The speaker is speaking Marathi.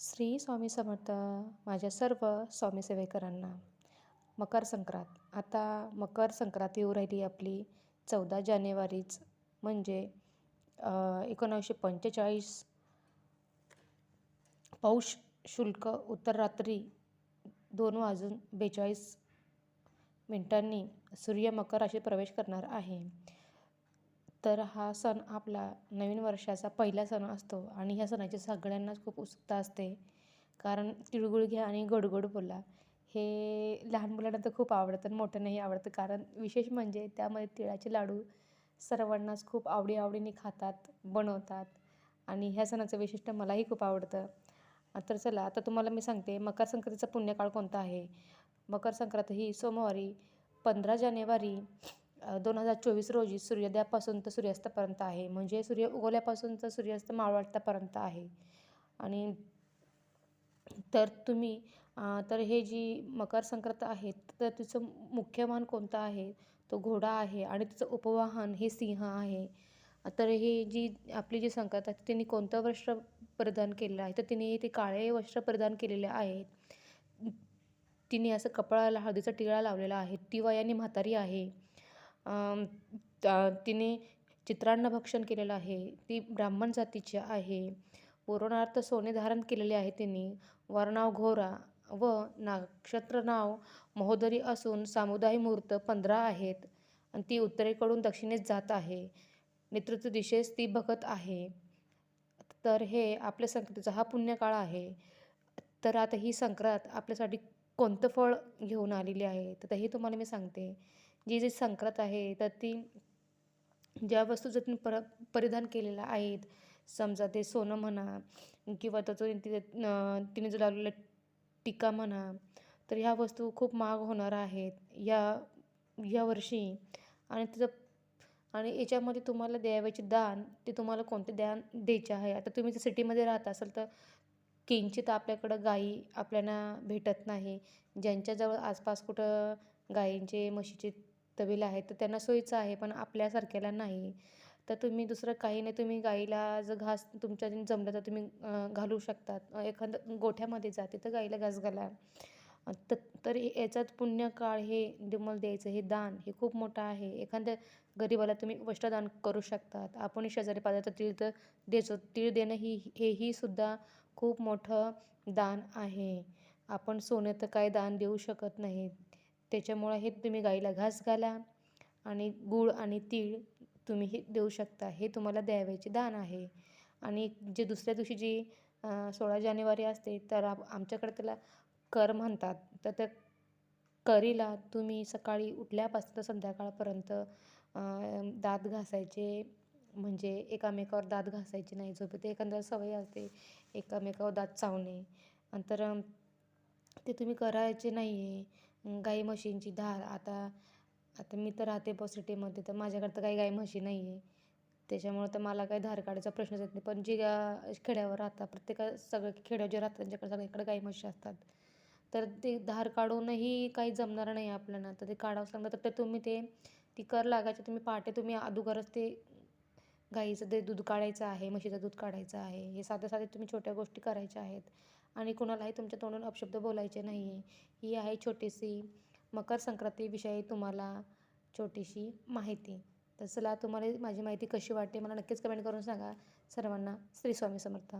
श्री स्वामी समर्थ माझ्या सर्व स्वामी सेवेकरांना. मकर संक्रांत. आता मकर संक्रांत येऊ राहिली आपली. चौदा जानेवारीच म्हणजे एकोणावीसशे पंचेचाळीस. पौष शुल्क उत्तर रात्री दोन वाजून बेचाळीस मिनिटांनी सूर्य मकर राशीत प्रवेश करणार आहे. तर हा सण आपला नवीन वर्षाचा पहिला सण असतो आणि ह्या सणाची सगळ्यांनाच खूप उत्सुकता असते. कारण तिळगुळ घ्या आणि गोड बोला. हे लहान मुलांना तर खूप आवडतं मोठ्यांनाही आवडतं. कारण विशेष म्हणजे त्यामध्ये तिळाचे लाडू सर्वांनाच खूप आवडी आवडीने खातात बनवतात आणि ह्या सणाचं वैशिष्ट्य मलाही खूप आवडतं. तर चला आता तुम्हाला मी सांगते मकर संक्रांतीचा पुण्यकाळ कोणता आहे? मकर संक्रांत ही सोमवारी पंधरा जानेवारी दोन हजार चोवीस रोजी सूर्योदयापासून तर सूर्यास्तापर्यंत आहे. म्हणजे सूर्य उगवल्यापासून तर सूर्यास्त मावळतापर्यंत आहे. आणि तर तुम्ही तर हे जी मकर संक्रांत आहे तर तिचं मुख्य वाहन कोणतं आहे? तो घोडा आहे आणि तिचं उपवाहन हे सिंह आहे. तर हे जी आपली जी संक्रांत आहे तिने कोणतं वस्त्र परिधान केलेलं आहे? तर तिने ते काळे वस्त्र परिधान केलेले आहेत. तिने असं कपाळाला हळदीचा टिळा लावलेला आहे. ती वयाने म्हातारी आहे. तिने चित्रांना भक्षण केलेलं आहे. ती ब्राह्मण जातीची आहे. पुरणार्थ सोने धारण केलेले आहे तिने. वरनाव घोरा व नक्षत्र नाव महोदरी असून सामुदायिक मुहूर्त पंधरा आहेत. आणि ती उत्तरेकडून दक्षिणेत जात आहे. नेतृत्व दिशेस ती बघत आहे. तर हे आपल्या संक्रांतीचा हा पुण्यकाळ आहे. तर आता ही संक्रांत आपल्यासाठी कोणतं फळ घेऊन आलेली आहे? तर हे तुम्हाला मी सांगते. जी जी संक्रांत आहे तर ती ज्या वस्तू जर तुम्ही पर परिधान केलेल्या आहेत समजा ते सोनं म्हणा किंवा त्याचं तिथे तिने जो लावलेला टिका म्हणा तर ह्या वस्तू खूप महाग होणार आहेत या या वर्षी. आणि त्याचं आणि याच्यामध्ये तुम्हाला द्यावयाचे दान ते तुम्हाला कोणते दान द्यायचे आहे? आता तुम्ही जर सिटीमध्ये राहत असाल तर किंचित आपल्याकडं गाई आपल्याला भेटत नाही. ज्यांच्याजवळ आसपास कुठं गायींचे म्हशीचे तबेला आहे तर त्यांना सोयीचं आहे पण आपल्यासारख्याला नाही. तर तुम्ही दुसरं काही नाही तुम्ही गाईला जर घास तुमच्या जमलं तर तुम्ही घालू शकतात. एखादं गोठ्यामध्ये जाते तर गाईला घास घाला. तर तर याचाच पुण्यकाळ हे तुम्हाला द्यायचं हे दान हे खूप मोठं आहे. एखाद्या गरीबाला तुम्ही वस्त्रदान करू शकतात. आपण शेजारी पदार्थ तीळ तर द्यायचो तीळ देणं ही हेही सुद्धा खूप मोठं दान आहे. आपण सोनं तर काय दान देऊ शकत नाही त्याच्यामुळं हे तुम्ही गाईला घास घाला आणि गूळ आणि तीळ तुम्ही हे देऊ शकता. हे तुम्हाला द्यावयाचे दान आहे. आणि जे दुसऱ्या दिवशी जी सोळा जानेवारी असते तर आमच्याकडे त्याला कर म्हणतात. तर त्या करीला तुम्ही सकाळी उठल्यापासून तर संध्याकाळपर्यंत दात घासायचे. म्हणजे एकामेकावर दात घासायचे नाही झोपेत. एखाद्या सवय असते एकामेकावर दात चावणे. नंतर ते तुम्ही करायचे नाही आहे गाई म्हशींची धार. आता आता मी तर राहते बस सिटीमध्ये तर माझ्याकडे तर काही गाई म्हशी नाही आहे. त्याच्यामुळं तर मला काही धार काढायचा प्रश्नच येत नाही. पण जी खेड्यावर राहतात प्रत्येक सगळं खेड्यावर जे राहतात त्यांच्याकडे सगळीकडे गाई म्हशी असतात. तर ते धार काढूनही काही जमणार नाही आपल्याला. तर ते काढावंच लागणार. तर ते तुम्ही ते ती कर लागायची तुम्ही पहाटे तुम्ही अगोदरच ते गाईचं ते दूध काढायचं आहे म्हशीचं दूध काढायचं आहे. हे साधे साधे तुम्ही छोट्या गोष्टी करायच्या आहेत. आणि कुणालाही तुमच्या तोंडून अपशब्द बोलायचे नाही आहे ही आहे छोटीशी मकर संक्रांतीविषयी तुम्हाला छोटीशी माहिती. तर चला तुम्हाला माझी माहिती कशी वाटते मला नक्कीच कमेंट करून सांगा. सर्वांना श्री स्वामी समर्थ.